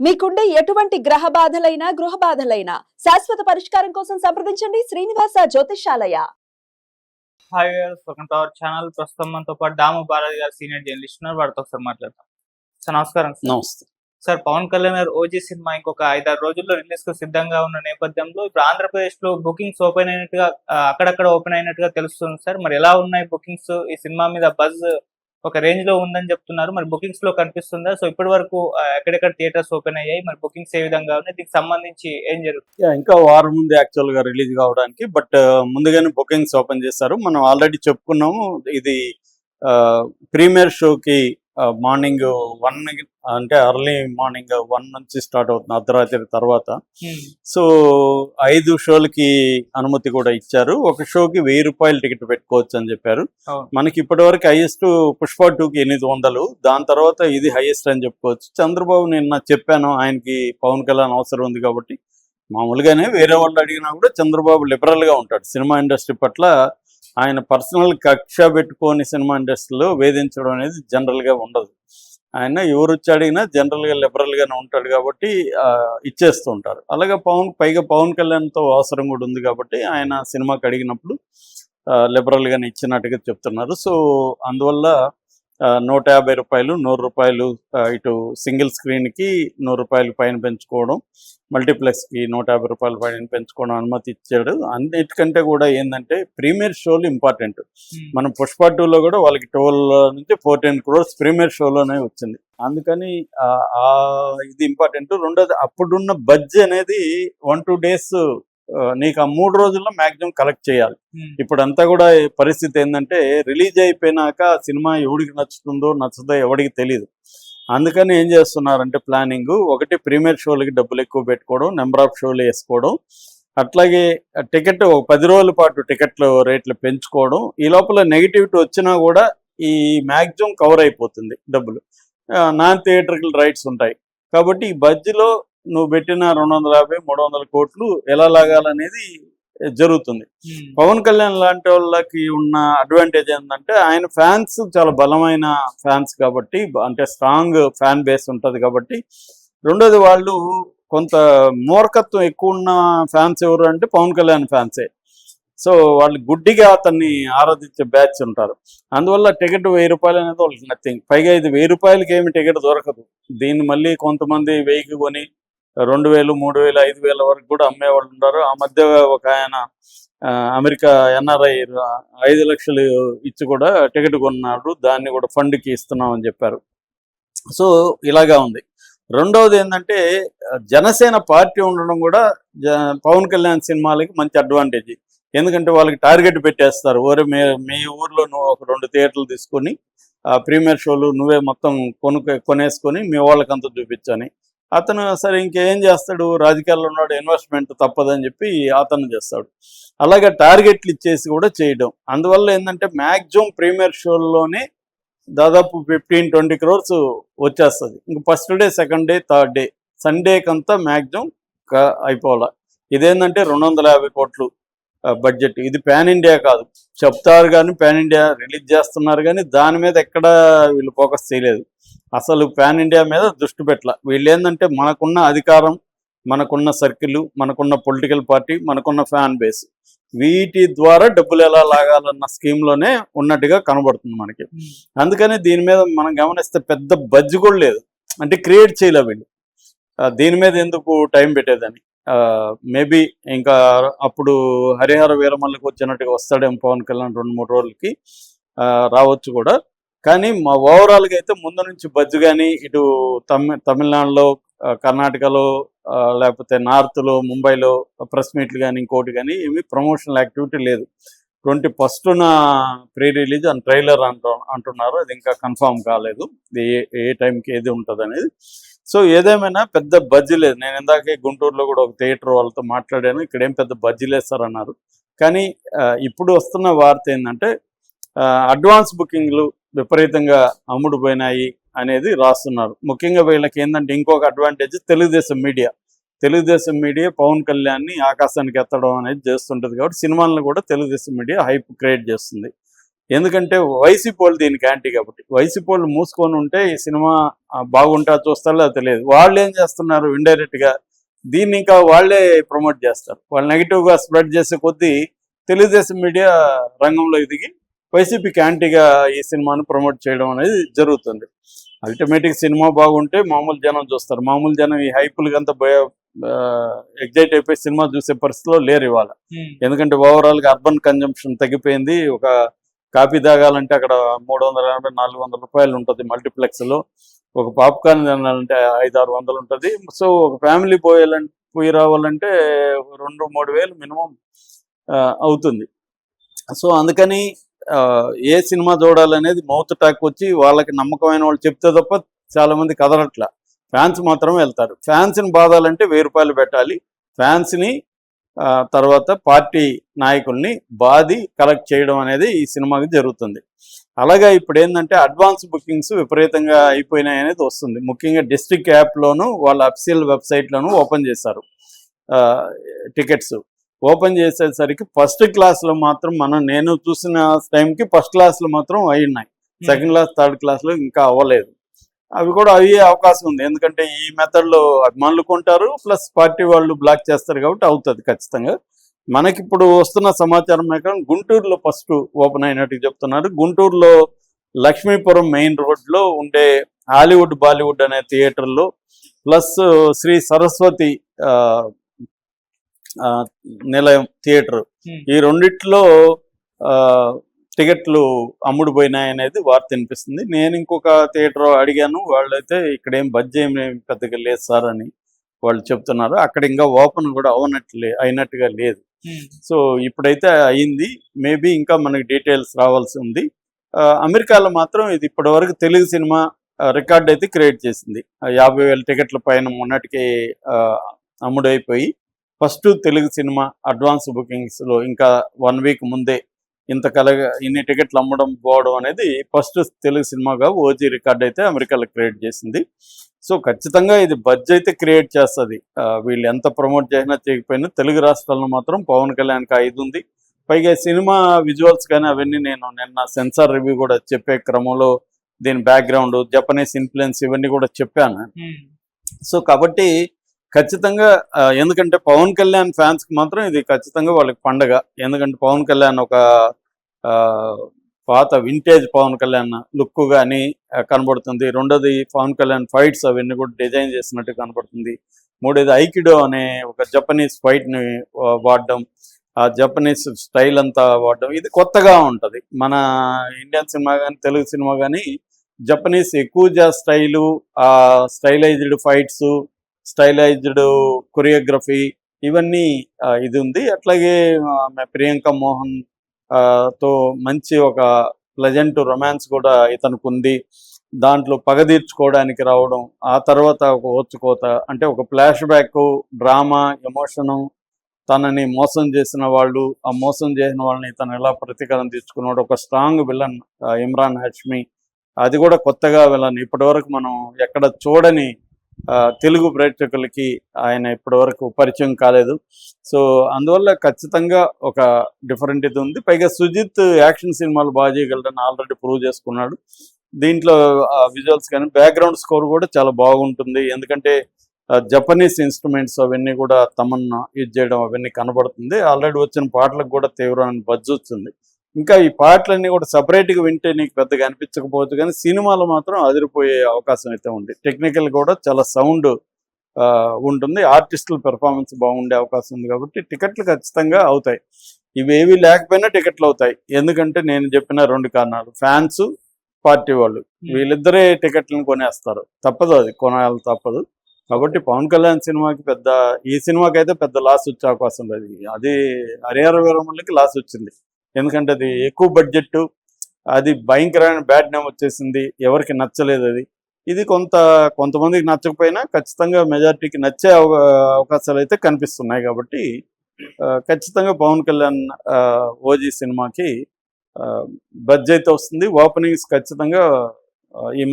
మీకుండే ఎటువంటి గ్రహ బాధలైనా గృహ బాధలైనా శాశ్వత పరిష్కారం కోసం సంప్రదించండి Srinivasa Jyotishalaya hi welcome to our channel ప్రస్తుతం మనతో పాటు దాము బాలాజీ గారు సీనియర్ జర్నలిస్ట్ ఉన్నారు. వారితో ఒకసారి మాట్లాడతాం సార్ నమస్కారం సార్. నమస్తే. సార్ పవన్ కళ్యాణ్ గారు ఓజీ సినిమా ఇంకొక ఐదారు రోజుల్లో రిలీజ్కు సిద్ధంగా ఉన్న నేపథ్యంలో ఇప్పుడు ఆంధ్రప్రదేశ్లో బుకింగ్స్ ఓపెన్ అయినట్టుగా అక్కడక్కడ ఓపెన్ అయినట్టుగా తెలుస్తుంది సార్. మరి ఎలా ఉన్నాయి బుకింగ్స్ ఈ సినిమా మీద బజ్ ఒక రేంజ్లో ఉందని చెప్తున్నారు. మరి బుకింగ్స్లో కనిపిస్తుందా? సో ఇప్పటి వరకు ఎక్కడెక్కడ థియేటర్స్ ఓపెన్ అయ్యాయి? మరి బుకింగ్స్ ఏ విధంగా ఉన్నాయి? దీనికి సంబంధించి ఏం జరుగుతుంది ఇంకా వారం ముందు యాక్చువల్గా రిలీజ్ కావడానికి బట్ ముందుగానే బుకింగ్స్ ఓపెన్ చేస్తారు. మనం ఆల్రెడీ చెప్పుకున్నాము ఇది ప్రీమియర్ షోకి మార్నింగ్ వన్ అంటే ఎర్లీ మార్నింగ్ వన్ నుంచి స్టార్ట్ అవుతుంది అర్ధరాత్రి తర్వాత. సో ఐదు షోలకి అనుమతి కూడా ఇచ్చారు. ఒక షోకి వెయ్యి రూపాయలు టికెట్ పెట్టుకోవచ్చు అని చెప్పారు. మనకి ఇప్పటి వరకు హైయెస్ట్ పుష్ప టూకి ఎనిమిది వందలు. దాని తర్వాత ఇది హైయెస్ట్ అని చెప్పుకోవచ్చు. చంద్రబాబు నిన్న చెప్పాను ఆయనకి పవన్ కళ్యాణ్ అవసరం ఉంది కాబట్టి. మామూలుగానే వేరే వాళ్ళు అడిగినా కూడా చంద్రబాబు లిబరల్గా ఉంటాడు. సినిమా ఇండస్ట్రీ పట్ల ఆయన పర్సనల్ కక్ష పెట్టుకొని సినిమా ఇండస్ట్రీలో వేధించడం అనేది జనరల్గా ఉండదు. ఆయన ఎవరు వచ్చి అడిగినా జనరల్గా లిబరల్ ఉంటాడు కాబట్టి ఆ, ఇచ్చేస్తూ ఉంటారు. అలాగే పవన్ పైగా పవన్ కళ్యాణ్తో అవసరం కూడా ఉంది కాబట్టి ఆయన సినిమాకి అడిగినప్పుడు లిబరల్గానే ఇచ్చినట్టుగా చెప్తున్నారు. సో అందువల్ల నూట యాభై రూపాయలు నూరు రూపాయలు ఇటు సింగిల్ స్క్రీన్కి నూరు రూపాయలు పైన పెంచుకోవడం మల్టీప్లెక్స్కి నూట యాభై రూపాయల పైన పెంచుకోవడం అనుమతి ఇచ్చాడు. అన్నిటికంటే కూడా ఏంటంటే ప్రీమియర్ షోలు ఇంపార్టెంట్. మనం పుష్ప టూలో కూడా వాళ్ళకి ట్వెల్వ్ నుంచి ఫోర్టీన్ క్రోర్స్ ప్రీమియర్ షోలోనే వచ్చింది. అందుకని ఇది ఇంపార్టెంట్. రెండోది అప్పుడున్న బడ్జ్ అనేది వన్ టూ డేస్ నీకు ఆ మూడు రోజుల్లో మాక్సిమం కలెక్ట్ చేయాలి. ఇప్పుడంతా కూడా ఈ పరిస్థితి ఏంటంటే రిలీజ్ అయిపోయినాక సినిమా ఎవడికి నచ్చుతుందో నచ్చుతుందో ఎవడికి తెలియదు అందుకని ఏం చేస్తున్నారంటే ప్లానింగ్ ఒకటి ప్రీమియర్ షోలకి డబ్బులు ఎక్కువ పెట్టుకోవడం నెంబర్ ఆఫ్ షోలు వేసుకోవడం అట్లాగే టికెట్ ఒక పది రోజుల పాటు టికెట్లు రేట్లు పెంచుకోవడం ఈ లోపల నెగిటివిటీ వచ్చినా కూడా ఈ మ్యాక్సిమం కవర్ అయిపోతుంది డబ్బులు. నాన్ థియేటర్కల్ రైట్స్ ఉంటాయి. కాబట్టి ఈ బడ్జ్లో నువ్వు పెట్టిన రెండు వందల యాభై మూడు వందల కోట్లు ఎలా లాగాలనేది జరుగుతుంది. పవన్ కళ్యాణ్ లాంటి వాళ్ళకి ఉన్న అడ్వాంటేజ్ ఏంటంటే ఆయన ఫ్యాన్స్ చాలా బలమైన ఫ్యాన్స్ కాబట్టి అంటే స్ట్రాంగ్ ఫ్యాన్ బేస్ ఉంటుంది కాబట్టి రెండోది వాళ్ళు కొంత మూర్ఖత్వం ఎక్కువ ఉన్న ఫ్యాన్స్ ఎవరు అంటే పవన్ కళ్యాణ్ ఫ్యాన్సే. సో వాళ్ళు గుడ్డిగా అతన్ని ఆరాధించే బ్యాచ్ ఉంటారు. అందువల్ల టికెట్ వెయ్యి రూపాయలు అనేది వాళ్ళకి నథింగ్ పైగా ఇది వెయ్యి రూపాయలకి ఏమి టికెట్ దొరకదు. దీన్ని మళ్ళీ కొంతమంది వెయ్యికి కొని రెండు వేలు మూడు వేలు ఐదు వేల వరకు కూడా అమ్మేవాళ్ళు ఉన్నారు. ఆ మధ్య ఒక ఆయన అమెరికా ఎన్ఆర్ఐ ఐదు లక్షలు ఇచ్చి కూడా టికెట్ కొన్నాడు. దాన్ని కూడా ఫండ్కి ఇస్తున్నామని చెప్పారు. సో ఇలాగా ఉంది. రెండవది ఏంటంటే జనసేన పార్టీ ఉండడం కూడా జ- పవన్ కళ్యాణ్ సినిమాలకి మంచి అడ్వాంటేజ్. ఎందుకంటే వాళ్ళకి టార్గెట్ పెట్టేస్తారు. ఓరే మీ మీ ఊర్లో నువ్వు ఒక రెండు థియేటర్లు తీసుకొని ఆ ప్రీమియర్ షోలు నువ్వే మొత్తం కొను కొనేసుకొని మీ వాళ్ళకంతా చూపించని. అతను సరే ఇంకేం చేస్తాడు? రాజకీయాల్లో ఉన్నాడు ఇన్వెస్ట్మెంట్ తప్పదని చెప్పి అతను చేస్తాడు. అలాగే టార్గెట్లు ఇచ్చేసి కూడా చేయడం. అందువల్ల ఏంటంటే మ్యాక్సిమం ప్రీమియర్ షోల్లోనే దాదాపు ఫిఫ్టీన్ ట్వంటీ క్రోర్స్ వచ్చేస్తుంది. ఇంక first day second day third day సండేకంతా maximum అయిపోవాలి. ఇదేంటంటే రెండు వందల యాభై కోట్లు బడ్జెట్ ఇది పాన్ ఇండియా కాదు. చెప్తారు కానీ పాన్ ఇండియా రిలీజ్ చేస్తున్నారు కానీ దాని మీద ఎక్కడ వీళ్ళు ఫోకస్ చేయలేదు. అసలు పాన్ ఇండియా మీద దృష్టి పెట్టల. వీళ్ళు ఏంటంటే మనకున్న అధికారం మనకున్న సర్కిల్ మనకున్న పొలిటికల్ పార్టీ మనకున్న ఫ్యాన్ బేస్. వీటి ద్వారా డబ్బులు ఎలా లాగాలన్న స్కీమ్లోనే ఉన్నట్టుగా కనబడుతుంది మనకి. అందుకని దీని మీద మనం గమనిస్తే పెద్ద బడ్జ్ కూడా లేదు. అంటే క్రియేట్ చేయలే వీళ్ళు. దీని మీద ఎందుకు టైం పెట్టేదని? మేబీ ఇంకా అప్పుడు హరిహర వీరమల్లికి వచ్చినట్టుగా వస్తాడేమో పవన్ కళ్యాణ్ రెండు మూడు రోజులకి రావచ్చు కూడా. కానీ మా ఓవరాల్గా అయితే ముందు నుంచి బజ్జు కానీ ఇటు తమి తమిళనాడులో కర్ణాటకలో లేకపోతే నార్త్లో ముంబైలో ప్రెస్ మీట్లు కానీ ఇంకోటి కానీ ఏమి ప్రమోషనల్ యాక్టివిటీ లేదు. ట్వంటీ ఫస్ట్న ప్రీ రిలీజ్ అండ్ ట్రైలర్ అంటు అంటున్నారు. అది ఇంకా కన్ఫామ్ కాలేదు. ఏ ఏ టైంకి ఏది ఉంటుంది అనేది సో ఏదేమైనా పెద్ద బజ్జీ లేదు. నేను ఇందాకే గుంటూరులో కూడా ఒక థియేటర్ వాళ్ళతో మాట్లాడాను. ఇక్కడ ఏం పెద్ద లేస్తారు అన్నారు. కానీ ఇప్పుడు వస్తున్న వార్త ఏంటంటే అడ్వాన్స్ బుకింగ్లు విపరీతంగా అమ్ముడుపోయినాయి అనేది రాస్తున్నారు. ముఖ్యంగా వీళ్ళకి ఏంటంటే ఇంకొక advantage Telugu Desam media Telugu Desam media Pawan కళ్యాణ్ని ఆకాశానికి ఎత్తడం అనేది చేస్తుంటుంది కాబట్టి సినిమాలను కూడా తెలుగుదేశం మీడియా హైప్ క్రియేట్ చేస్తుంది. ఎందుకంటే వైసీపీ వాళ్ళు దీనికి యాంటీ కాబట్టి. వైసీపీ వాళ్ళు మూసుకొని ఉంటే ఈ సినిమా బాగుంటా చూస్తారో అది తెలియదు. వాళ్ళు ఏం చేస్తున్నారు ఇండైరెక్ట్గా? దీన్ని ఇంకా వాళ్ళే ప్రమోట్ చేస్తారు. వాళ్ళు నెగిటివ్గా స్ప్రెడ్ చేసే కొద్దీ తెలుగుదేశం మీడియా రంగంలో ఎదిగి వైసీపీకి యాంటీగా ఈ సినిమాను ప్రమోట్ చేయడం అనేది జరుగుతుంది. అల్టిమేట్గా సినిమా బాగుంటే మామూలు జనం చూస్తారు. మామూలు జనం ఈ హైపులకి అంతా ఎగ్జైట్ అయిపోయి సినిమా చూసే పరిస్థితిలో లేరు ఇవాళ. ఎందుకంటే ఓవరాల్గా అర్బన్ కన్జంప్షన్ తగ్గిపోయింది. ఒక కాఫీ తాగాలంటే అక్కడ మూడు వందల ఎనభై నాలుగు వందల రూపాయలు ఉంటుంది మల్టీప్లెక్స్లో ఒక పాప్కార్న్ తినాలంటే ఐదు ఆరు వందలు ఉంటుంది. సో ఒక ఫ్యామిలీ పోయాలంటే పోయి రావాలంటే రెండు మూడు వేలు మినిమం అవుతుంది. సో అందుకని ఏ సినిమా చూడాలనేది మౌత్ టాక్ వచ్చి వాళ్ళకి నమ్మకమైన వాళ్ళు చెప్తే తప్ప చాలా మంది కదలట్ల. ఫ్యాన్స్ మాత్రం వెళ్తారు. ఫ్యాన్స్ని బాధాలంటే వెయ్యి రూపాయలు పెట్టాలి. ఫ్యాన్స్ని ఆ, తర్వాత పార్టీ నాయకుల్ని బాది కలెక్ట్ చేయడం అనేది ఈ సినిమాకి జరుగుతుంది. అలాగే ఇప్పుడు ఏంటంటే అడ్వాన్స్ బుకింగ్స్ విపరీతంగా అయిపోయినాయి అనేది వస్తుంది. ముఖ్యంగా డిస్ట్రిక్ట్ యాప్లోను వాళ్ళ అఫీషియల్ వెబ్సైట్లోను ఓపెన్ చేశారు. టికెట్స్. ఓపెన్ చేసేసరికి ఫస్ట్ క్లాస్లో మాత్రం మనం నేను చూసిన టైంకి ఫస్ట్ క్లాస్లో మాత్రం అయి ఉన్నాయి. సెకండ్ క్లాస్ థర్డ్ క్లాస్లో ఇంకా అవ్వలేదు. అవి కూడా అయ్యే అవకాశం ఉంది. ఎందుకంటే ఈ మెథడ్లో అభిమానులు కొంటారు ప్లస్ పార్టీ వాళ్ళు బ్లాక్ చేస్తారు కాబట్టి అవుతుంది ఖచ్చితంగా. మనకి ఇప్పుడు వస్తున్న సమాచారం ప్రకారం గుంటూరులో ఫస్ట్ ఓపెన్ అయినట్టు చెప్తున్నారు. గుంటూరులో లక్ష్మీపురం మెయిన్ రోడ్లో ఉండే హాలీవుడ్ బాలీవుడ్ అనే థియేటర్లో ప్లస్ శ్రీ సరస్వతి నిలయం థియేటర్. ఈ రెండిట్లో టికెట్లు అమ్ముడు పోయినాయి అనేది వార్త వినిపిస్తుంది. నేను ఇంకొక థియేటర్ అడిగాను. వాళ్ళైతే ఇక్కడ ఏం బడ్జెట్ ఏం పెద్దగా లేదు సార్ అని వాళ్ళు చెప్తున్నారు. అక్కడ ఇంకా ఓపెన్ కూడా అవనట్లే అయినట్టుగా లేదు. సో ఇప్పుడైతే అయింది. మేబీ ఇంకా మనకి డీటెయిల్స్ రావాల్సి ఉంది. అమెరికాలో మాత్రం ఇది ఇప్పటివరకు తెలుగు సినిమా రికార్డ్ అయితే క్రియేట్ చేసింది. యాభై వేల టికెట్ల పైన మొన్నటికి అమ్ముడైపోయి ఫస్ట్ తెలుగు సినిమా అడ్వాన్స్ బుకింగ్స్లో ఇంకా వన్ వీక్ ముందే ఇంత కలగ ఇన్ని టికెట్లు అమ్మడం పోవడం అనేది ఫస్ట్ తెలుగు సినిమాగా ఓజీ రికార్డ్ అయితే అమెరికాలో క్రియేట్ చేసింది. సో ఖచ్చితంగా ఇది బడ్జ్ అయితే క్రియేట్ చేస్తుంది. వీళ్ళు ఎంత ప్రమోట్ చేసినా చేయకపోయినా తెలుగు రాష్ట్రాల్లో మాత్రం పవన్ కళ్యాణ్కి ఐదు ఉంది. పైగా సినిమా విజువల్స్ కానీ అవన్నీ నేను నిన్న సెన్సార్ రివ్యూ కూడా చెప్పే క్రమంలో దీని బ్యాక్గ్రౌండ్ జపనీస్ ఇన్ఫ్లుయెన్స్ ఇవన్నీ కూడా చెప్పాను. సో కాబట్టి ఖచ్చితంగా ఎందుకంటే పవన్ కళ్యాణ్ ఫ్యాన్స్కి మాత్రం ఇది ఖచ్చితంగా వాళ్ళకి పండగ. ఎందుకంటే పవన్ కళ్యాణ్ ఒక ఆ, పాత వింటేజ్ పవన్ కళ్యాణ్ లుక్ కానీ కనబడుతుంది. రెండోది పవన్ కళ్యాణ్ ఫైట్స్ అవన్నీ కూడా డిజైన్ చేసినట్టు కనబడుతుంది. మూడోది ఐకిడో అనే ఒక జపనీస్ ఫైట్ని వాడడం. ఆ జపనీస్ స్టైల్ అంతా వాడడం. ఇది కొత్తగా ఉంటది. మన ఇండియన్ సినిమా కానీ తెలుగు సినిమా కానీ జపనీస్ ఎక్కువ స్టైలు ఆ స్టైలైజ్డ్ ఫైట్స్ స్టైలైజ్డ్ కొరియోగ్రఫీ ఇవన్నీ ఇది ఉంది. అట్లాగే ఆమె ప్రియాంక మోహన్ ఆ, తో మంచి ఒక ప్లెజెంట్ రొమాన్స్ కూడా ఇతనికి ఉంది. దాంట్లో పగ తీర్చుకోవడానికి రావడం ఆ తర్వాత ఒక ఓచుకోత అంటే ఒక ఫ్లాష్ బ్యాక్ డ్రామా ఎమోషను తనని మోసం చేసిన వాళ్ళు ఆ మోసం చేసిన వాళ్ళని తను ఎలా ప్రతీకారం తీర్చుకున్నాడు ఒక స్ట్రాంగ్ విలన్ ఇమ్రాన్ హష్మి. అది కూడా కొత్తగా విలన్. ఇప్పటివరకు మనం ఎక్కడ చూడని తెలుగు ప్రేక్షకులకి ఆయన ఇప్పటివరకు పరిచయం కాలేదు. సో అందువల్ల ఖచ్చితంగా ఒక డిఫరెంట్ ఇది ఉంది. పైగా సుజిత్ యాక్షన్ సినిమాలు బాగా చేయగలడని ఆల్రెడీ ప్రూవ్ చేసుకున్నాడు. దీంట్లో విజువల్స్ కానీ బ్యాక్గ్రౌండ్ స్కోర్ కూడా చాలా బాగుంటుంది. ఎందుకంటే జపనీస్ ఇన్స్ట్రుమెంట్స్ అవన్నీ కూడా తమన్నా యూజ్ చేయడం అవన్నీ కనబడుతుంది. ఆల్రెడీ వచ్చిన పాటలకు కూడా తీవ్రమైన బజ్ వచ్చింది. ఇంకా ఈ పాటలన్నీ కూడా సపరేట్గా వింటే నీకు పెద్దగా అనిపించకపోవచ్చు కానీ సినిమాలో మాత్రం అదిరిపోయే అవకాశం అయితే ఉంది. టెక్నికల్ కూడా చాలా సౌండ్ ఉంటుంది. ఆర్టిస్టుల పెర్ఫార్మెన్స్ బాగుండే అవకాశం ఉంది కాబట్టి టికెట్లు ఖచ్చితంగా అవుతాయి. ఇవేవి లేకపోయినా టికెట్లు అవుతాయి. ఎందుకంటే నేను చెప్పిన రెండు కారణాలు. ఫ్యాన్స్ పార్టీ వాళ్ళు. వీళ్ళిద్దరే టికెట్లను కొనేస్తారు. తప్పదు అది. కొనాలి తప్పదు. కాబట్టి పవన్ కళ్యాణ్ సినిమాకి పెద్ద ఈ సినిమాకి అయితే పెద్ద లాస్ వచ్చే అవకాశం లేదు. అది హరిహర వీరమల్లకి లాస్ వచ్చింది. ఎందుకంటే అది ఎక్కువ బడ్జెట్ అది భయంకరమైన బ్యాడ్ నేమ్ వచ్చేసింది. ఎవరికి నచ్చలేదు అది. ఇది కొంత కొంతమందికి నచ్చకపోయినా ఖచ్చితంగా మెజారిటీకి నచ్చే అవకాశాలు అయితే కనిపిస్తున్నాయి కాబట్టి ఖచ్చితంగా పవన్ కళ్యాణ్ ఆ, ఓజీ సినిమాకి బడ్జెట్ వస్తుంది. ఓపెనింగ్స్ ఖచ్చితంగా ఈ